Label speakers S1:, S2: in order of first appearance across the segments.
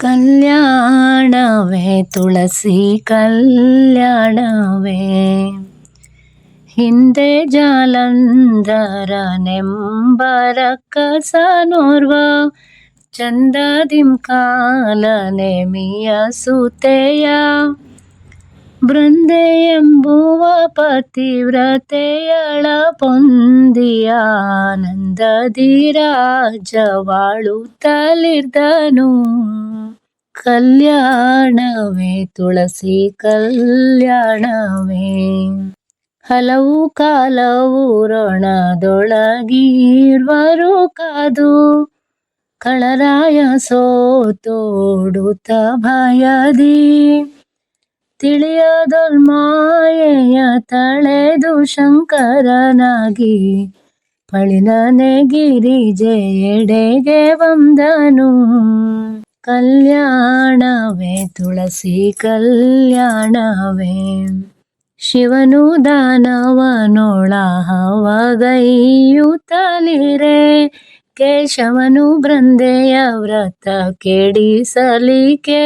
S1: ಕಲ್ಯಾಣವೇ ತುಳಸಿ ಕಲ್ಯಾಣವೇ ಹಿಂದೆ ಜಾಲಂಧರ ನೆಂಬರಕ್ಕಸನೋರ್ವ ಚಂದದಿಂ ಕಾಲನೆ ಮಿಯ ಸುತೆಯ ಬೃಂದೆ ಎಂಬುವ ಪತಿವ್ರತೆಯಳ ಪೊಂದಿಯಾನಂದದಿ ರಾಜವಾಳುತ್ತಲಿರ್ದನು ಕಲ್ಯಾಣವೇ, ತುಳಸಿ ಕಲ್ಯಾಣವೇ. ಹಲವು ಕಾಲವು ಋಣದೊಳಗಿರ್ವರು ಕಾದು ಕಳರಾಯ ಸೋತೋಡುತ್ತ ಭಯದಿ. ತಿಳಿಯದೊಲ್ಮಾಯೆಯ ತಳೆದು ಶಂಕರನಾಗಿ ಪಳಿನನೆ ಗಿರಿಜೆಯೆಡೆಗೆ ಬಂದನು ಕಲ್ಯಾಣವೇ, ತುಳಸಿ ಕಲ್ಯಾಣವೇ. ಶಿವನು ದಾನವನೊಳಹವಗೈಯುತ್ತಲಿರೆ ಕೇಶವನು ಬ್ರಂದೆಯ ವ್ರತ ಕೆಡಿಸಲಿಕೆ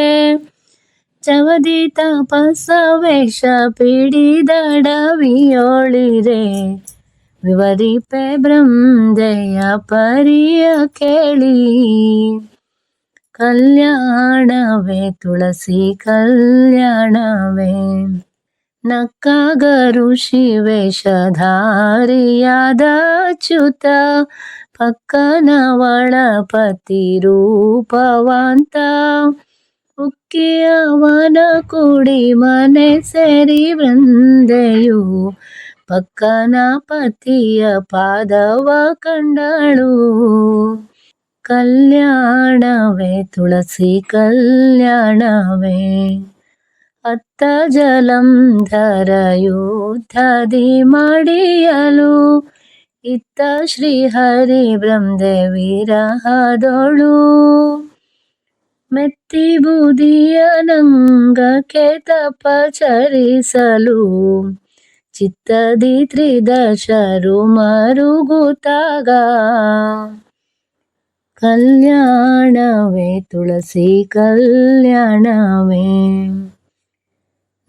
S1: ಚವದಿ ತಪಸ್ಸವೇಶ ಪಿಡಿದಡವಿಯೋಳಿರೆ ವಿವರಿಪೆ ಬ್ರಂದೆಯ ಪರಿಯ ಕೇಳಿ. ಕಲ್ಯಾಣವೇ ತುಳಸಿ ಕಲ್ಯಾಣವೇ ನಕ್ಕಾಗ ಋಷಿವೇಷಧಾರಿಯಾದ ಚ್ಯುತ ಪಕ್ಕನವಳ ಪತಿ ರೂಪವಂತ ಉಕ್ಕಿಯವನ ಕುಡಿ ಮನೆ ಸೇರಿ ವೃಂದೆಯು ಪಕ್ಕನ ಪತಿಯ ಪಾದವ ಕಂಡಳು ಕಲ್ಯಾಣವೇ, ತುಳಸಿ ಕಲ್ಯಾಣವೇ. ಅತ್ತ ಯುದ್ಧದಿ ಮಡಿಯಲು, ಇತ್ತ ಶ್ರೀಹರಿ ಬ್ರಹ್ಮದೆ ವಿರಹದೊಳು. ಮೆತ್ತಿ ಬುದಿಯ ನಂಗಕ್ಕೆ ತಪಚರಿಸಲು ಚಿತ್ತದಿ ತ್ರಿದಶರು ಮರುಗುತ್ತಾಗ ಕಲ್ಯಾಣವೇ, ತುಳಸಿ ಕಲ್ಯಾಣವೇ.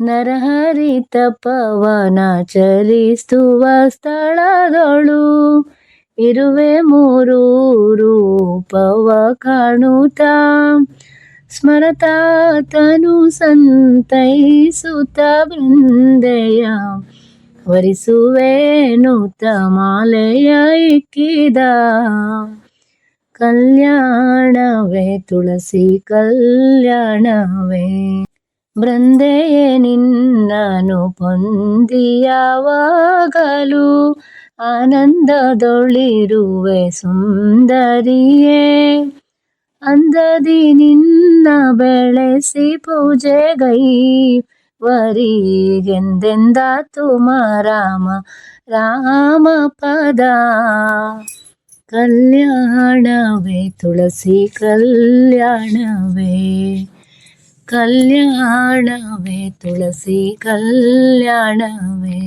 S1: ನರಹರಿ ಚರಿಸುವ ಸ್ಥಳದೊಳು ಇರುವೆ ಮೂರು ರೂಪವ ಕಾಣುತ್ತ. ಸ್ಮರತಾತನು ಸಂತೈಸುತ್ತ ಬೃಂದೆಯ ವರಿಸುವೇನು ಮಾಲೆಯ ಇಕ್ಕಿದ. ಕಲ್ಯಾಣವೇ, ತುಳಸಿ ಕಲ್ಯಾಣವೇ. ಬೃಂದೆಯೇ ನಿನ್ನನು ಪೊಂದಿಯಾವಾಗಲೂ ಆನಂದದೊಳಿರುವೆ ಸುಂದರಿಯೇ. ಅಂದದಿ ನಿನ್ನ ಬೆಳೆಸಿ ಪೂಜೆಗೈ, ವರಿಗೆಂದೆಂದಾತು ರಾಮ ರಾಮ ಪದ. ಕಲ್ಯಾಣವೇ ತುಳಸಿ ಕಲ್ಯಾಣವೇ ಕಲ್ಯಾಣವೇ ತುಳಸಿ ಕಲ್ಯಾಣವೇ